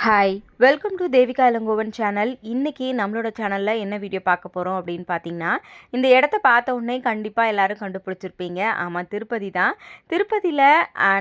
Hi welcome to Devika Ilangovan channel இன்றைக்கி நம்மளோட சேனலில் என்ன வீடியோ பார்க்க போகிறோம் அப்படின்னு பார்த்தீங்கன்னா இந்த இடத்த பார்த்த உடனே கண்டிப்பாக எல்லோரும் கண்டுபிடிச்சிருப்பீங்க. ஆமாம் திருப்பதி தான். திருப்பதியில்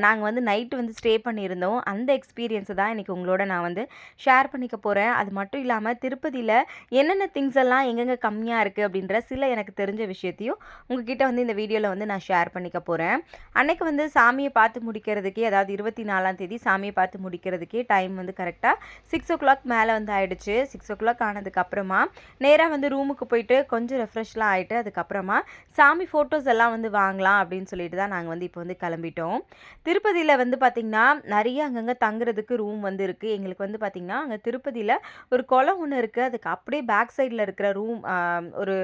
நாங்கள் வந்து நைட்டு வந்து ஸ்டே பண்ணியிருந்தோம். அந்த எக்ஸ்பீரியன்ஸை தான் இன்றைக்கி உங்களோட நான் வந்து ஷேர் பண்ணிக்க போகிறேன் அது மட்டும் இல்லாமல் திருப்பதியில் என்னென்ன திங்ஸ் எல்லாம் எங்கெங்கே கம்மியாக இருக்குது அப்படின்ற சில எனக்கு தெரிஞ்ச விஷயத்தையும் உங்ககிட்ட வந்து இந்த வீடியோவில் வந்து நான் ஷேர் பண்ணிக்க போகிறேன் அன்றைக்கி வந்து சாமியை பார்த்து முடிக்கிறதுக்கே அதாவது இருபத்தி நாலாம் தேதி சாமியை பார்த்து முடிக்கிறதுக்கே டைம் வந்து கரெக்டாக சிக்ஸ் ஓ கிளாக் மேலே வந்து ஆயிடுச்சு. சிக்ஸ் ஓ கிளாக் ஆனதுக்கப்புறமா நேராக வந்து ரூமுக்கு போயிட்டு கொஞ்சம் ரெஃப்ரெஷ்லாம் ஆகிட்டு அதுக்கப்புறமா சாமி ஃபோட்டோஸ் எல்லாம் வந்து வாங்கலாம் அப்படின்னு சொல்லிட்டு தான் நாங்கள் வந்து இப்போ வந்து கிளம்பிட்டோம். திருப்பதியில் வந்து பார்த்திங்கன்னா நிறைய அங்கங்கே தங்குறதுக்கு ரூம் வந்து இருக்குது எங்களுக்கு வந்து பார்த்திங்கன்னா அங்கே திருப்பதியில் ஒரு குளம் ஒன்று இருக்குது அதுக்கு அப்படியே பேக் சைடில் இருக்கிற ரூம் ஒரு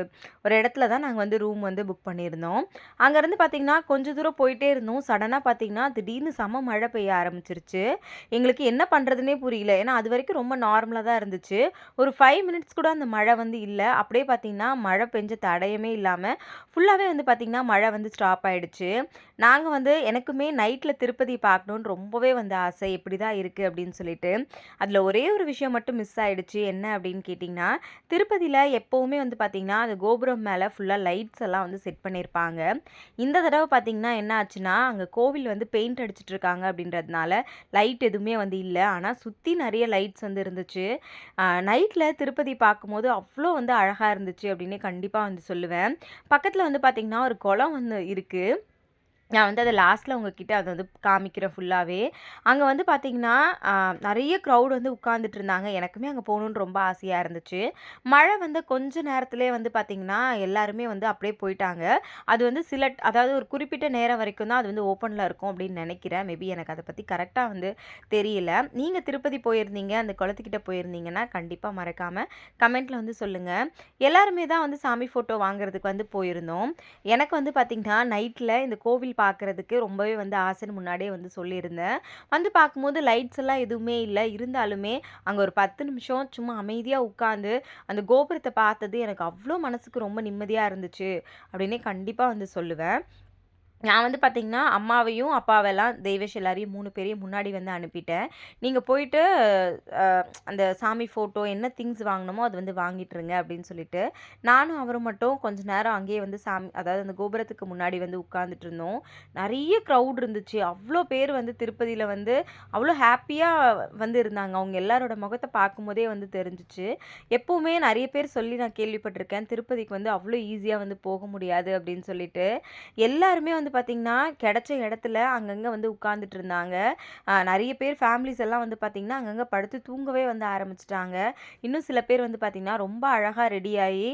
ஒரு இடத்துல தான் நாங்கள் வந்து ரூம் வந்து புக் பண்ணியிருந்தோம். அங்கேருந்து பார்த்திங்கன்னா கொஞ்சம் தூரம் போயிட்டே இருந்தோம். சடனாக பார்த்திங்கன்னா திடீர்னு செம மழை பெய்ய ஆரம்பிச்சிருச்சு. எங்களுக்கு என்ன பண்ணுறதுனே புரியல. ஏன்னா அது வரைக்கும் ரொம்ப நார்மலாக தான் இருந்துச்சு. ஒரு ஃபைவ் மினிட்ஸ் கூட அந்த மழை வந்து இல்லை. அப்படியே பார்த்திங்கன்னா மழை பெஞ்ச தடையமே இல்லாமல் ஃபுல்லாகவே வந்து பார்த்திங்கன்னா மழை வந்து ஸ்டாப் ஆகிடுச்சு நாங்கள் வந்து எனக்குமே நைட்டில் திருப்பதி பார்க்கணுன்னு ரொம்பவே வந்து ஆசை. எப்படி தான் இருக்குது அப்படின்னு சொல்லிட்டு. அதில் ஒரே ஒரு விஷயம் மட்டும் மிஸ் ஆகிடுச்சு என்ன அப்படின்னு கேட்டிங்கன்னா திருப்பதியில் எப்போவுமே வந்து பார்த்திங்கன்னா அந்த கோபுரம் மேலே ஃபுல்லாக லைட்ஸ் எல்லாம் வந்து செட் பண்ணியிருப்பாங்க. இந்த தடவை பார்த்திங்கன்னா என்ன ஆச்சுன்னா அங்கே கோவில் வந்து பெயிண்ட் அடிச்சிட்ருக்காங்க அப்படின்றதுனால லைட் எதுவுமே வந்து இல்லை. ஆனால் சுற்றி நிறைய லைட்ஸ் வந்து இருந்துச்சு. நைட்டில் திருப்பதி பார்க்கும்போது அவ்வளோ வந்து அழகாக இருந்துச்சு அப்படின்னு கண்டிப்பாக வந்து சொல்லுவேன். பக்கத்தில் வந்து பார்த்திங்கன்னா ஒரு குளம் வந்து இருக்குது நான் வந்து அதை லாஸ்ட்டில் உங்ககிட்ட அதை வந்து காமிக்கிறேன் ஃபுல்லாகவே அங்கே வந்து பார்த்திங்கன்னா நிறைய க்ரௌட் வந்து உட்காந்துட்டு இருந்தாங்க. எனக்குமே அங்கே போகணுன்னு ரொம்ப ஆசையாக இருந்துச்சு. மழை வந்து கொஞ்ச நேரத்துலேயே வந்து பார்த்திங்கன்னா எல்லாருமே வந்து அப்படியே போயிட்டாங்க. அது வந்து சில அதாவது ஒரு குறிப்பிட்ட நேரம் வரைக்கும் தான் அது வந்து ஓப்பனில் இருக்கும் அப்படின்னு நினைக்கிறேன். மேபி எனக்கு அதை பற்றி கரெக்டாக வந்து தெரியல. நீங்கள் திருப்பதி போயிருந்தீங்க அந்த குளத்துக்கிட்ட போயிருந்தீங்கன்னா கண்டிப்பாக மறக்காமல் கமெண்ட்டில் வந்து சொல்லுங்கள் எல்லாருமே தான் வந்து சாமி ஃபோட்டோ வாங்குறதுக்கு வந்து போயிருந்தோம். எனக்கு வந்து பார்த்திங்கன்னா நைட்டில் இந்த கோவில் பார்க்குறதுக்கு ரொம்பவே வந்து ஆசைன்னு முன்னாடியே வந்து சொல்லியிருந்தேன். வந்து பார்க்கும்போது லைட்ஸ் எல்லாம் எதுவுமே இல்லை. இருந்தாலுமே அங்கே ஒரு பத்து நிமிஷம் சும்மா அமைதியாக உட்காந்து அந்த கோபுரத்தை பார்த்தது எனக்கு அவ்வளோ மனசுக்கு ரொம்ப நிம்மதியாக இருந்துச்சு. அப்படின்னே கண்டிப்பாக வந்து சொல்லுவேன். நான் வந்து பார்த்திங்கன்னா அம்மாவையும் அப்பாவெல்லாம் தெய்வேஷ் எல்லாரையும் மூணு பேரையும் முன்னாடி வந்து அனுப்பிட்டேன். நீங்கள் போயிட்டு அந்த சாமி ஃபோட்டோ என்ன திங்ஸ் வாங்கினோமோ அது வந்து வாங்கிட்டுருங்க அப்படின்னு சொல்லிட்டு நானும் அவரும் மட்டும் கொஞ்ச நேரம் அங்கேயே வந்து சாமி அதாவது அந்த கோபுரத்துக்கு முன்னாடி வந்து உட்காந்துட்டு இருந்தோம். நிறைய க்ரௌட் இருந்துச்சு. அவ்வளோ பேர் வந்து திருப்பதியில் வந்து அவ்வளோ ஹாப்பியாக வந்து இருந்தாங்க. அவங்க எல்லாரோட முகத்தை பார்க்கும்போதே வந்து தெரிஞ்சிச்சு. எப்போவுமே நிறைய பேர் சொல்லி நான் கேள்விப்பட்டிருக்கேன் திருப்பதிக்கு வந்து அவ்வளோ ஈஸியாக வந்து போக முடியாது அப்படின்னு சொல்லிட்டு. எல்லாருமே வந்து பார்த்திங்கன்னா கிடச்ச இடத்துல அங்கங்கே வந்து உட்காந்துட்டு இருந்தாங்க. நிறைய பேர் ஃபேமிலிஸ் எல்லாம் வந்து பார்த்திங்கன்னா அங்கங்கே படுத்து தூங்கவே வந்து ஆரம்பிச்சிட்டாங்க. இன்னும் சில பேர் வந்து பார்த்திங்கன்னா ரொம்ப அழகாக ரெடியாகி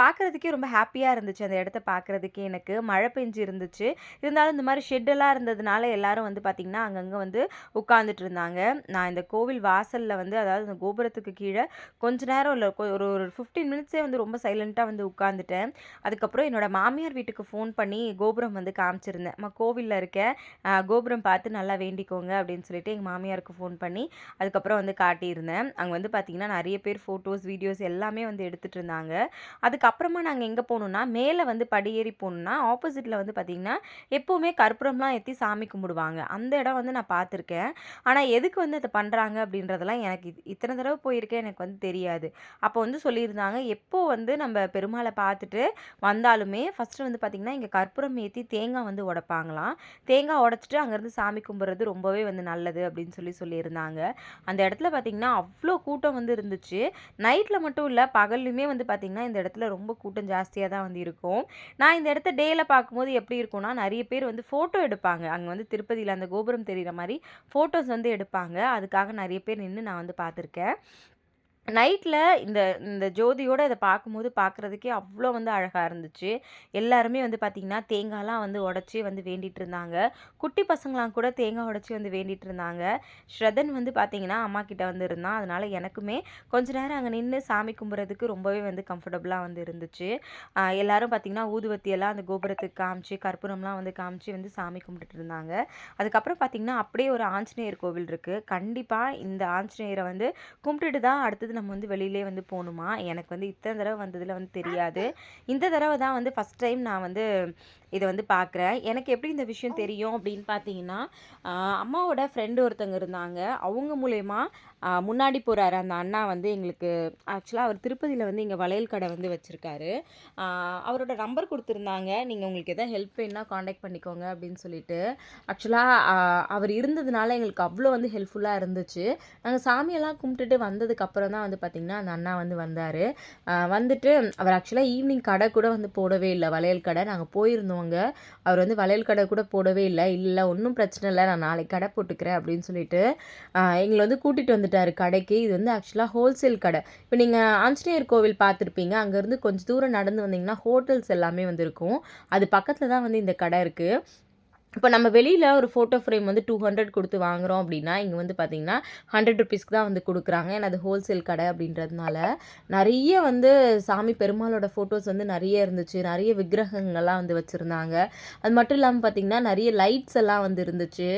பார்க்குறதுக்கே ரொம்ப ஹாப்பியாக இருந்துச்சு. அந்த இடத்த பார்க்குறதுக்கே எனக்கு. மழை பெஞ்சு இருந்துச்சு. இருந்தாலும் இந்த மாதிரி ஷெட்டெல்லாம் இருந்ததுனால எல்லாரும் வந்து பார்த்திங்கன்னா அங்கங்கே வந்து உட்காந்துட்டு இருந்தாங்க. நான் இந்த கோவில் வாசலில் வந்து அதாவது இந்த கோபுரத்துக்கு கீழே கொஞ்ச நேரம் இல்லை ஒரு ஒரு ஃபிஃப்டீன் மினிட்ஸே வந்து ரொம்ப சைலண்ட்டாக வந்து உட்காந்துட்டேன் அதுக்கப்புறம் என்னோடய மாமியார் வீட்டுக்கு ஃபோன் பண்ணி கோபுரம் வந்து காமிச்சிருந்தேன். அம்மா கோவிலில் இருக்க கோபுரம் பார்த்து நல்லா வேண்டிக்கோங்க அப்படின்னு சொல்லிட்டு எங்கள் மாமியாருக்கு ஃபோன் பண்ணி அதுக்கப்புறம் வந்து காட்டியிருந்தேன். அங்கே வந்து பார்த்திங்கன்னா நிறைய பேர் ஃபோட்டோஸ் வீடியோஸ் எல்லாமே வந்து எடுத்துகிட்டு இருந்தாங்க. அதுக்கப்புறமா நாங்கள் எங்கே போகணுன்னா மேலே வந்து படியேறி போகணுன்னா ஆப்போசிட்டில் வந்து பார்த்திங்கன்னா எப்போவுமே கற்பூரம்லாம் ஏற்றி சாமி கும்பிடுவாங்க. அந்த இடம் வந்து நான் பார்த்துருக்கேன் ஆனால் எதுக்கு வந்து அதை பண்ணுறாங்க அப்படின்றதெல்லாம் எனக்கு இத்தனை தடவை போயிருக்கேன் எனக்கு வந்து தெரியாது. அப்போ வந்து சொல்லியிருந்தாங்க எப்போ வந்து நம்ம பெருமாளை பார்த்துட்டு வந்தாலுமே ஃபஸ்ட்டு வந்து பார்த்திங்கன்னா இங்கே கற்பூரம் கற்பூரம் ஏற்றி தேங்காய் வந்து உடைப்பாங்களாம். தேங்காய் உடச்சிட்டு அங்கேருந்து சாமி கும்பிட்றது ரொம்பவே வந்து நல்லது அப்படின்னு சொல்லி சொல்லியிருந்தாங்க. அந்த இடத்துல பார்த்திங்கன்னா அவ்வளோ கூட்டம் வந்து இருந்துச்சு. நைட்டில் மட்டும் இல்லை பகல்லையுமே வந்து பார்த்திங்கன்னா இந்த இடத்துல ரொம்ப கூட்டம் ஜாஸ்தியாக தான் வந்து இருக்கும். நான் இந்த இடத்த டேயில் பார்க்கும்போது எப்படி இருக்கும்னா நிறைய பேர் வந்து ஃபோட்டோ எடுப்பாங்க. அங்கே வந்து திருப்பதியில் அந்த கோபுரம் தெரிகிற மாதிரி ஃபோட்டோஸ் வந்து எடுப்பாங்க. அதுக்காக நிறைய பேர் நின்று நான் வந்து பார்த்துருக்கேன். நைட்டில் இந்த இந்த ஜோதியோட இதை பார்க்கும்போது பார்க்குறதுக்கே அவ்வளோ வந்து அழகாக இருந்துச்சு. எல்லாருமே வந்து பார்த்திங்கன்னா தேங்காய்லாம் வந்து உடச்சி வந்து வேண்டிகிட்டு இருந்தாங்க. குட்டி பசங்களாம் கூட தேங்காய் உடச்சி வந்து வேண்டிகிட்டு இருந்தாங்க. ஸ்ரதன் வந்து பார்த்திங்கன்னா அம்மா கிட்டே வந்து இருந்தான். அதனால் எனக்குமே கொஞ்ச நேரம் அங்கே நின்று சாமி கும்பிட்றதுக்கு ரொம்பவே வந்து கம்ஃபர்டபுளாக வந்து இருந்துச்சு. எல்லோரும் பார்த்திங்கன்னா ஊதுவத்தியெல்லாம் அந்த கோபுரத்துக்கு காமிச்சு கற்பூரம்லாம் வந்து காமிச்சு வந்து சாமி கும்பிட்டுட்டு இருந்தாங்க. அதுக்கப்புறம் பார்த்திங்கன்னா அப்படியே ஒரு ஆஞ்சநேயர் கோவில் இருக்குது கண்டிப்பாக இந்த ஆஞ்சநேயரை வந்து கும்பிட்டுட்டு தான் அடுத்தது நம்ம வந்து வெளியிலே வந்து போகணுமா எனக்கு வந்து இத்தனை தடவை வந்ததில் வந்து தெரியாது. இந்த தடவை தான் வந்து ஃபஸ்ட் டைம் நான் வந்து இத வந்து பார்க்குறேன். எனக்கு எப்படி இந்த விஷயம் தெரியும் அப்படின்னு பார்த்தீங்கன்னா, அம்மாவோட ஃப்ரெண்ட் ஒருத்தங்க இருந்தாங்க. அவங்க மூலியமா முன்னாடி போறாரு அந்த அண்ணா வந்து எங்களுக்கு ஆக்சுவலா அவர் திருப்பதியில வந்து இங்க வளையல் கடை வந்து வச்சிருக்காரு. அவரோட நம்பர் குடுத்துருந்தாங்க. நீங்க உங்களுக்கு எதாவது ஹெல்ப் வேணும்னா கான்டாக்ட் பண்ணிக்கோங்க அப்படின்னு சொல்லிட்டு. ஆக்சுவலா அ அவர் இருந்ததுனால எங்களுக்கு அவ்ளோ வந்து ஹெல்ப்ஃபுல்லா இருந்துச்சு. நாங்க சாமியெல்லாம் கும்பிட்டுட்டு வந்ததுக்கப்புறம் தான் வந்து பார்த்தீங்கன்னா, அந்த அண்ணா வந்து வந்தாரு. வந்துட்டு அவர் ஆக்சுவலா ஈவினிங் கடை கூட வந்து போடவே இல்ல. வளையல் கடை. நாங்க போயிருந்தோம் பேசுவாங்க அவர் வந்து வளையல் கடை கூட போடவே இல்லை இல்லை ஒன்றும் பிரச்சனை இல்லை நான் நாளைக்கு கடை போட்டுக்கிறேன்" அப்படின்னு சொல்லிட்டு, எங்களை வந்து கூட்டிகிட்டு வந்துட்டார் கடைக்கு. இது வந்து ஆக்சுவலாக ஹோல்சேல் கடை. இப்போ நீங்கள் ஆஞ்சநேயர் கோவில் பார்த்துருப்பீங்க. அங்கேருந்து கொஞ்சம் தூரம் நடந்து வந்தீங்கன்னா, ஹோட்டல்ஸ் எல்லாமே வந்து இருக்கும். அது பக்கத்தில் தான் வந்து இந்த கடை இருக்குது இப்போ நம்ம வெளியில் ஒரு ஃபோட்டோ ஃப்ரேம் வந்து டூ ஹண்ட்ரட் கொடுத்து வாங்குகிறோம் அப்படின்னா, இங்கே வந்து பார்த்திங்கன்னா ஹண்ட்ரட் ருபீஸ்க்கு தான் வந்து கொடுக்குறாங்க ஏன்னா அது ஹோல்சேல் கடை அப்படின்றதுனால. நிறைய வந்து சாமி பெருமாளோட ஃபோட்டோஸ் வந்து நிறைய இருந்துச்சு. நிறைய விக்கிரகங்கள்லாம் வந்து வச்சுருந்தாங்க அது மட்டும் இல்லாமல் பார்த்தீங்கன்னா, நிறைய லைட்ஸ் எல்லாம் வந்து இருந்துச்சு.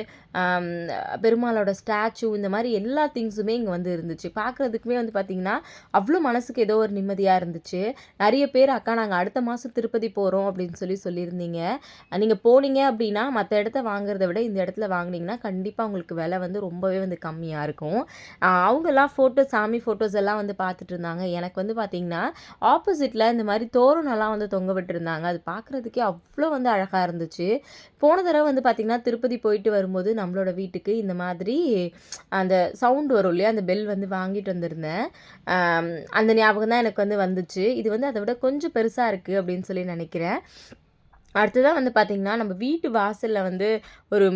பெருமாளோட ஸ்டாச்சு இந்த மாதிரி எல்லா திங்ஸுமே இங்கே வந்து இருந்துச்சு. பார்க்குறதுக்குமே வந்து பார்த்தீங்கன்னா, அவ்வளோ மனசுக்கு ஏதோ ஒரு நிம்மதியாக இருந்துச்சு. நிறைய பேர் "அக்கா நாங்கள் அடுத்த மாதம் திருப்பதி போகிறோம் அப்படின்னு சொல்லி சொல்லியிருந்தீங்க. நீங்கள் போனீங்க அப்படின்னா, மற்ற இடத்த வாங்குறத விட இந்த இடத்துல வாங்குனீங்கன்னா, கண்டிப்பாக உங்களுக்கு விலை வந்து ரொம்பவே வந்து கம்மியாக இருக்கும். அவங்கெல்லாம் ஃபோட்டோ சாமி ஃபோட்டோஸ் எல்லாம் வந்து பார்த்துட்டு இருந்தாங்க. எனக்கு வந்து பார்த்தீங்கன்னா, ஆப்போசிட்டில் இந்த மாதிரி தோரணெல்லாம் வந்து தொங்க விட்டுருந்தாங்க. அது பார்க்குறதுக்கே அவ்வளோ வந்து அழகாக இருந்துச்சு. போன தடவை வந்து பார்த்தீங்கன்னா, திருப்பதி போயிட்டு வரும்போது நம்மளோட வீட்டுக்கு இந்த மாதிரி அந்த சவுண்ட் வரும் இல்லையா? அந்த பெல் வந்து வாங்கிட்டு வந்திருந்தேன். அந்த ஞாபகம் தான் எனக்கு வந்து வந்துச்சு. இது வந்து அதை விட கொஞ்சம் பெருசாக இருக்குது அப்படின்னு சொல்லி நினைக்கிறேன் அடுத்ததாக வந்து பார்த்திங்கன்னா நம்ம வீட்டு வாசலில் வந்து ஒரு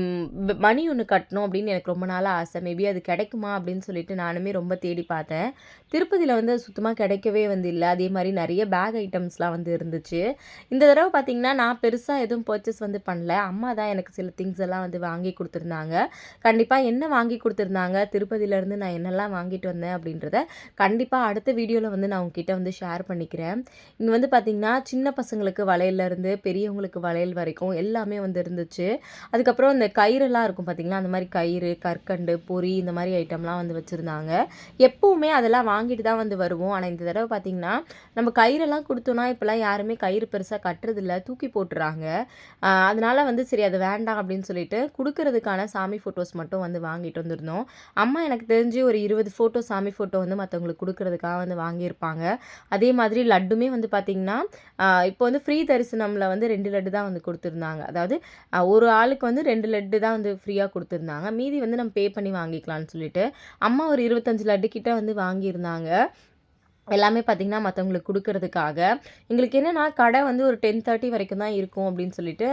மணி ஒன்று கட்டணும் அப்படின்னு எனக்கு ரொம்ப நாளாக ஆசை. மேபி அது கிடைக்குமா அப்படின்னு சொல்லிட்டு நானுமே ரொம்ப தேடி பார்த்தேன். திருப்பதியில் வந்து சுத்தமாக கிடைக்கவே வந்து இல்லை அதே மாதிரி நிறைய பேக் ஐட்டம்ஸ்லாம் வந்து இருந்துச்சு. இந்த தடவை பார்த்தீங்கன்னா, நான் பெருசாக எதுவும் பர்ச்சேஸ் வந்து பண்ணல. அம்மா தான் எனக்கு சில திங்ஸ் எல்லாம் வந்து வாங்கி கொடுத்துருந்தாங்க கண்டிப்பாக என்ன வாங்கி கொடுத்துருந்தாங்க திருப்பதியிலேருந்து நான் என்னெல்லாம் வாங்கிட்டு வந்தேன் அப்படின்றத கண்டிப்பாக அடுத்த வீடியோவில் வந்து நான் உங்ககிட்ட வந்து ஷேர் பண்ணிக்கிறேன். இங்கே வந்து பார்த்திங்கன்னா சின்ன பசங்களுக்கு வலையிலேருந்து பெரியவங்க அவங்களுக்கு வளையல் வரைக்கும் எல்லாமே வந்து இருந்துச்சு. அதுக்கப்புறம் இந்த கயிறெல்லாம் இருக்கும் பார்த்திங்களா அந்த மாதிரி கயிறு, கற்கண்டு, பொறி இந்த மாதிரி ஐட்டம்லாம் வந்து வச்சுருந்தாங்க எப்போவுமே அதெல்லாம் வாங்கிட்டு தான் வந்து வருவோம். ஆனால் இந்த தடவை பார்த்திங்கன்னா நம்ம கயிறெல்லாம் கொடுத்தோன்னா இப்போல்லாம் யாருமே கயிறு பெருசாக கட்டுறதில்ல. தூக்கி போட்டுறாங்க. அதனால் வந்து சரி அது வேண்டாம் அப்படின்னு சொல்லிட்டு, கொடுக்கறதுக்கான சாமி ஃபோட்டோஸ் மட்டும் வந்து வாங்கிட்டு வந்திருந்தோம். அம்மா எனக்கு தெரிஞ்சு ஒரு 20 ஃபோட்டோ சாமி ஃபோட்டோ வந்து மற்றவங்களுக்கு கொடுக்கறதுக்காக வந்து வாங்கியிருப்பாங்க. அதே மாதிரி லட்டுமே வந்து பார்த்திங்கன்னா இப்போ வந்து ஃப்ரீ தரிசனமில் வந்து ரெண்டு லட்டு தான் வந்து கொடுத்துருந்தாங்க அதாவது ஒரு ஆளுக்கு வந்து ரெண்டு லட்டு தான் வந்து ஃப்ரீயாக கொடுத்துருந்தாங்க மீதி வந்து நம்ம பே பண்ணி வாங்கிக்கலாம்னு சொல்லிட்டு, அம்மா ஒரு 25 லட்டு கிட்ட வந்து வாங்கியிருந்தாங்க. எல்லாமே பார்த்திங்கன்னா மற்றவங்களுக்கு கொடுக்கறதுக்காக எங்களுக்கு என்னன்னா, கடை வந்து ஒரு 10:30 வரைக்கும் தான் இருக்கும் அப்படின்னு சொல்லிட்டு,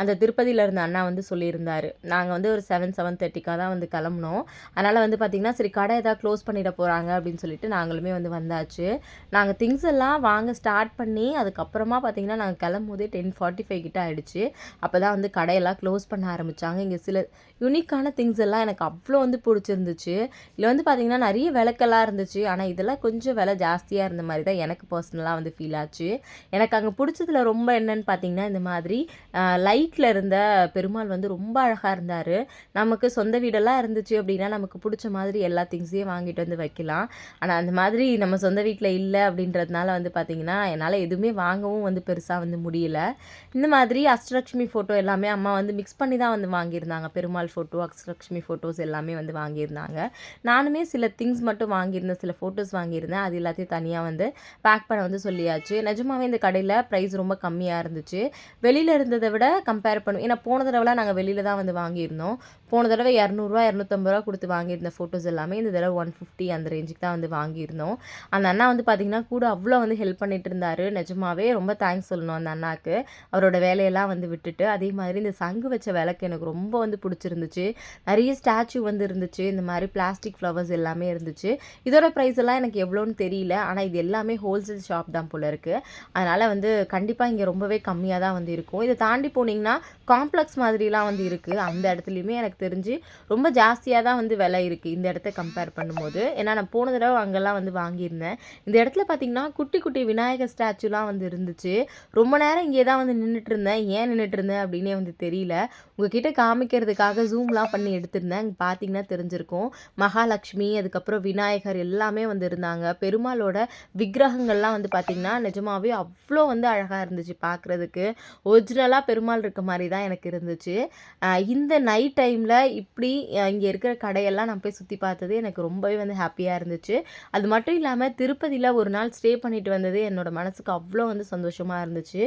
அந்த திருப்பதியில் இருந்த அண்ணா வந்து சொல்லியிருந்தார் நாங்கள் வந்து ஒரு 7, 7:30க்கா தான் வந்து கிளம்புனோம். அதனால் வந்து பார்த்திங்கன்னா சரி கடை எதாவது க்ளோஸ் பண்ணிட போகிறாங்க அப்படின்னு சொல்லிட்டு நாங்களுமே வந்து வந்தாச்சு. நாங்கள் திங்ஸ் எல்லாம் வாங்க ஸ்டார்ட் பண்ணி, அதுக்கப்புறமா பார்த்திங்கன்னா நாங்கள் கிளம்பும்போதே 10:45 கிட்ட ஆகிடுச்சு அப்போ தான் வந்து கடையெல்லாம் க்ளோஸ் பண்ண ஆரம்பிச்சாங்க. இங்கே சில யூனிக்கான திங்ஸ் எல்லாம் எனக்கு அவ்வளோ வந்து பிடிச்சிருந்துச்சு இதில் வந்து பார்த்திங்கன்னா நிறைய விளக்கெல்லாம் இருந்துச்சு. ஆனால் இதெல்லாம் கொஞ்சம் விலை ஜாஸ்தியாக இருந்த மாதிரி தான் எனக்கு பர்சனலாக வந்து ஃபீல் ஆச்சு. எனக்கு அங்கே பிடிச்சதில் ரொம்ப என்னன்னு பார்த்தீங்கன்னா, இந்த மாதிரி லைட்டில் இருந்த பெருமாள் வந்து ரொம்ப அழகாக இருந்தார் நமக்கு சொந்த வீடெல்லாம் இருந்துச்சு அப்படின்னா, நமக்கு பிடிச்ச மாதிரி எல்லா திங்ஸையும் வாங்கிட்டு வந்து வைக்கலாம். ஆனால் அந்த மாதிரி நம்ம சொந்த வீட்டில் இல்லை அப்படின்றதுனால வந்து பார்த்தீங்கன்னா, என்னால் எதுவுமே வாங்கவும் வந்து பெருசாக வந்து முடியல. இந்த மாதிரி அஷ்டலட்சுமி ஃபோட்டோ எல்லாமே அம்மா வந்து மிக்ஸ் பண்ணி தான் வந்து வாங்கியிருந்தாங்க. பெருமாள் ஃபோட்டோ, அஷ்டலட்சுமி ஃபோட்டோஸ் எல்லாமே வந்து வாங்கியிருந்தாங்க. நானுமே சில திங்ஸ் மட்டும் வாங்கியிருந்தேன். சில ஃபோட்டோஸ் வாங்கியிருந்தேன். அது எல்லாத்தையும் தனியாக வந்து பேக் பண்ண வந்து சொல்லியாச்சு. நிஜமாவே இந்த கடையில் ப்ரைஸ் ரொம்ப கம்மியாக இருந்துச்சு. வெளியில் இருந்ததை விட கம்பேர் பண்ணுவோம் ஏன்னா போன தடவைலாம் நாங்கள் வெளியில் தான் வந்து வாங்கியிருந்தோம். போன தடவை இரநூறுவா இரநூத்தம்பது ரூபா கொடுத்து வாங்கியிருந்த ஃபோட்டோஸ் எல்லாமே இந்த இதெல்லாம் ஒன் ஃபிஃப்டி அந்த ரேஞ்சுக்கு தான் வந்து வாங்கியிருந்தோம். அந்த அண்ணா வந்து பார்த்திங்கன்னா கூட அவ்வளோ வந்து ஹெல்ப் பண்ணிட்டு இருந்தாரு. நிஜமாவே ரொம்ப தேங்க்ஸ் சொல்லணும் அந்த அண்ணாக்கு. அவரோட வேலையெல்லாம் வந்து விட்டுட்டு. அதே மாதிரி இந்த சங்கு வச்ச விளக்கு எனக்கு ரொம்ப வந்து பிடிச்சிருந்துச்சு நிறைய ஸ்டாச்சு வந்து இருந்துச்சு. இந்த மாதிரி பிளாஸ்டிக் ஃப்ளவர்ஸ் எல்லாமே இருந்துச்சு. இதோட ப்ரைஸ் எல்லாம் எனக்கு எவ்வளோன்னு தெரியல. ஆனால் இது எல்லாமே ஹோல்சேல் ஷாப் தான் போல் இருக்குது அதனால் வந்து கண்டிப்பாக இங்கே ரொம்பவே கம்மியாக தான் வந்து இருக்கும். இதை தாண்டி போனீங்கன்னா, காம்ப்ளெக்ஸ் மாதிரிலாம் வந்து இருக்குது அந்த இடத்துலையுமே எனக்கு தெரிஞ்சு ரொம்ப ஜாஸ்தியாக தான் வந்து விலை இருக்குது இந்த இடத்த கம்பேர் பண்ணும்போது. ஏன்னா நான் போன தடவை அங்கெல்லாம் வந்து வாங்கியிருந்தேன். இந்த இடத்துல பார்த்தீங்கன்னா, குட்டி குட்டி விநாயகர் ஸ்டாச்சுலாம் வந்து இருந்துச்சு. ரொம்ப நேரம் இங்கே தான் வந்து நின்றுட்டு இருந்தேன். ஏன் நின்றுட்டு இருந்தேன் அப்படின்னே வந்து தெரியல. உங்ககிட்ட காமிக்கிறதுக்காக ஜூம்லாம் பண்ணி எடுத்திருந்தேன். இங்கே பார்த்தீங்கன்னா தெரிஞ்சிருக்கும். மகாலட்சுமி அதுக்கப்புறம் விநாயகர் எல்லாமே வந்து இருந்தாங்க பெருமாளோட விக்கிரகங்கள்லாம் வந்து பார்த்திங்கன்னா நிஜமாவே அவ்வளோ வந்து அழகாக இருந்துச்சு பார்க்குறதுக்கு ஒரிஜினலாக பெருமாள் இருக்க மாதிரி தான் எனக்கு இருந்துச்சு. இந்த நைட் டைமில் இப்படி இங்கே இருக்கிற கடையெல்லாம் நான் போய் சுற்றி பார்த்தது எனக்கு ரொம்பவே வந்து ஹாப்பியாக இருந்துச்சு. அது மட்டும் இல்லாமல் திருப்பதியில் ஒரு நாள் ஸ்டே பண்ணிட்டு வந்தது என்னோட மனசுக்கு அவ்வளோ வந்து சந்தோஷமாக இருந்துச்சு.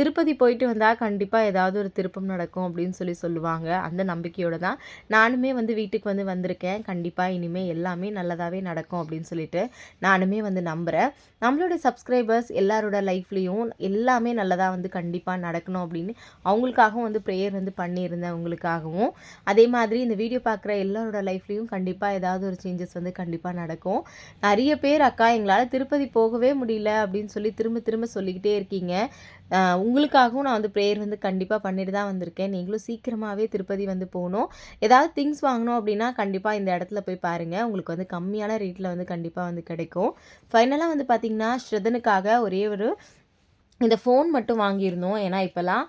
திருப்பதி போயிட்டு வந்தால் கண்டிப்பாக ஏதாவது ஒரு திருப்பம் நடக்கும் அப்படின்னு சொல்லி சொல்லுவாங்க. அந்த நம்பிக்கையோடு தான் நானுமே வந்து வீட்டுக்கு வந்து வந்திருக்கேன். கண்டிப்பாக இனிமேல் எல்லாமே நல்லதாகவே நடக்கும் அப்படின்னு சொல்லிட்டு நானுமே வந்து நம்புகிறேன் நம்மளோட சப்ஸ்கிரைபர்ஸ் எல்லாரோட லைஃப்லேயும் எல்லாமே நல்லதாக வந்து கண்டிப்பாக நடக்கணும் அப்படின்னு அவங்களுக்காகவும் வந்து ப்ரேயர் வந்து பண்ணியிருந்தேன் உங்களுக்காகவும் அதே மாதிரி இந்த வீடியோ பார்க்குற எல்லாரோட லைஃப்லேயும் கண்டிப்பாக ஏதாவது ஒரு சேஞ்சஸ் வந்து கண்டிப்பாக நடக்கும். நிறைய பேர் அக்கா எங்களால் திருப்பதி போகவே முடியல அப்படின்னு சொல்லி திரும்ப திரும்ப சொல்லிக்கிட்டே இருக்கீங்க. உங்களுக்காகவும் நான் வந்து ப்ரேயர் வந்து கண்டிப்பாக பண்ணிட்டு தான் வந்திருக்கேன். நீங்களும் சீக்கிரமாகவே திருப்பதி வந்து போகணும். ஏதாவது திங்ஸ் வாங்கணும் அப்படின்னா கண்டிப்பாக இந்த இடத்துல போய் பாருங்கள் உங்களுக்கு வந்து கம்மியான ரேட்டில் வந்து கண்டிப்பாக வந்து கிடைக்கும். ஃபைனலாக வந்து பார்த்திங்கன்னா ஸ்ரதனுக்காக ஒரே ஒரு இந்த ஃபோன் மட்டும் வாங்கியிருந்தோம். ஏன்னா இப்போல்லாம்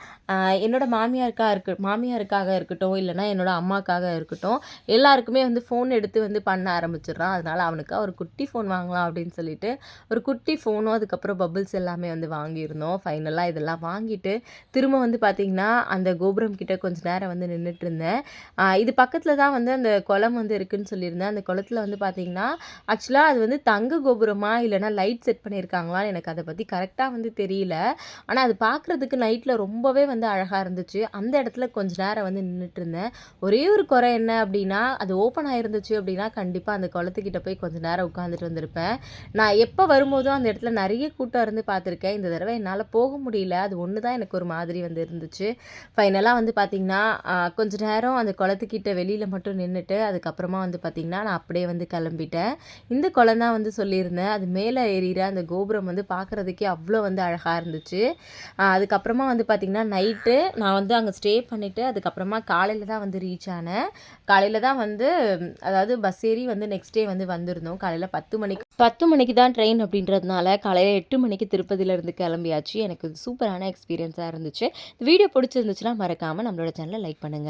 என்னோட மாமியாருக்கா இருக்கு மாமியாருக்காக இருக்கட்டும் இல்லைன்னா என்னோட அம்மாக்காக இருக்கட்டும் எல்லாருக்குமே வந்து ஃபோன் எடுத்து வந்து பண்ண ஆரம்பிச்சிடுறான். அதனால் அவனுக்கு ஒரு குட்டி ஃபோன் வாங்கலாம் அப்படின்னு சொல்லிட்டு ஒரு குட்டி ஃபோனும் அதுக்கப்புறம் பபுள்ஸ் எல்லாமே வந்து வாங்கியிருந்தோம். ஃபைனலாக இதெல்லாம் வாங்கிட்டு திரும்ப வந்து பார்த்திங்கன்னா அந்த கோபுரம் கிட்டே கொஞ்சம் நேரம் வந்து நின்றுட்டு இருந்தேன். இது பக்கத்தில் தான் வந்து அந்த குளம் வந்து இருக்குதுன்னு சொல்லியிருந்தேன். அந்த குளத்துல வந்து பார்த்திங்கன்னா ஆக்சுவலாக அது வந்து தங்க கோபுரமா இல்லைன்னா லைட் செட் பண்ணியிருக்காங்களான்னு எனக்கு அதை பற்றி கரெக்டாக வந்து தெரியல. ஆனால் அது பார்க்குறதுக்கு நைட்டில் ரொம்பவே வந்து அழகாக இருந்துச்சு. அந்த இடத்துல கொஞ்ச நேரம் வந்து நின்றுட்டு இருந்தேன் ஒரே ஒரு குறை என்ன அப்படின்னா அது ஓப்பன் ஆகிருந்துச்சு அப்படின்னா கண்டிப்பாக அந்த குளத்துக்கிட்ட போய் கொஞ்ச நேரம் உட்காந்துட்டு வந்திருப்பேன். நான் எப்போ வரும்போதும் அந்த இடத்துல நிறைய கூட்டம் இருந்து பார்த்துருக்கேன். இந்த தடவை என்னால் போக முடியல. அது ஒன்று தான் எனக்கு ஒரு மாதிரி வந்து இருந்துச்சு. ஃபைனலாக வந்து பார்த்திங்கன்னா கொஞ்ச நேரம் அந்த குளத்துக்கிட்ட வெளியில் மட்டும் நின்றுட்டு அதுக்கப்புறமா வந்து பார்த்திங்கன்னா நான் அப்படியே வந்து கிளம்பிட்டேன். இந்த குளம் தான் வந்து சொல்லியிருந்தேன். அது மேலே ஏறிகிற அந்த கோபுரம் வந்து பார்க்குறதுக்கே அவ்வளோ வந்து அழகாக இருந்துச்சு. இருந்துச்சு. அதுக்கப்புறமா வந்து பார்த்திங்கன்னா நைட்டு நான் வந்து அங்கே ஸ்டே பண்ணிவிட்டு அதுக்கப்புறமா காலையில் தான் வந்து ரீச் ஆனேன். காலையில் தான் வந்து அதாவது பஸ் ஏறி வந்து நெக்ஸ்ட் டே வந்து வந்திருந்தோம். காலையில் பத்து மணிக்கு. பத்து மணிக்கு தான் ட்ரெயின் அப்படின்றதுனால காலையில் எட்டு மணிக்கு திருப்பதியிலேருந்து கிளம்பியாச்சு. எனக்கு சூப்பரான எக்ஸ்பீரியன்ஸாக இருந்துச்சு. வீடியோ பிடிச்சிருந்துச்சுன்னா மறக்காமல் நம்மளோட சேனலை லைக் பண்ணுங்கள்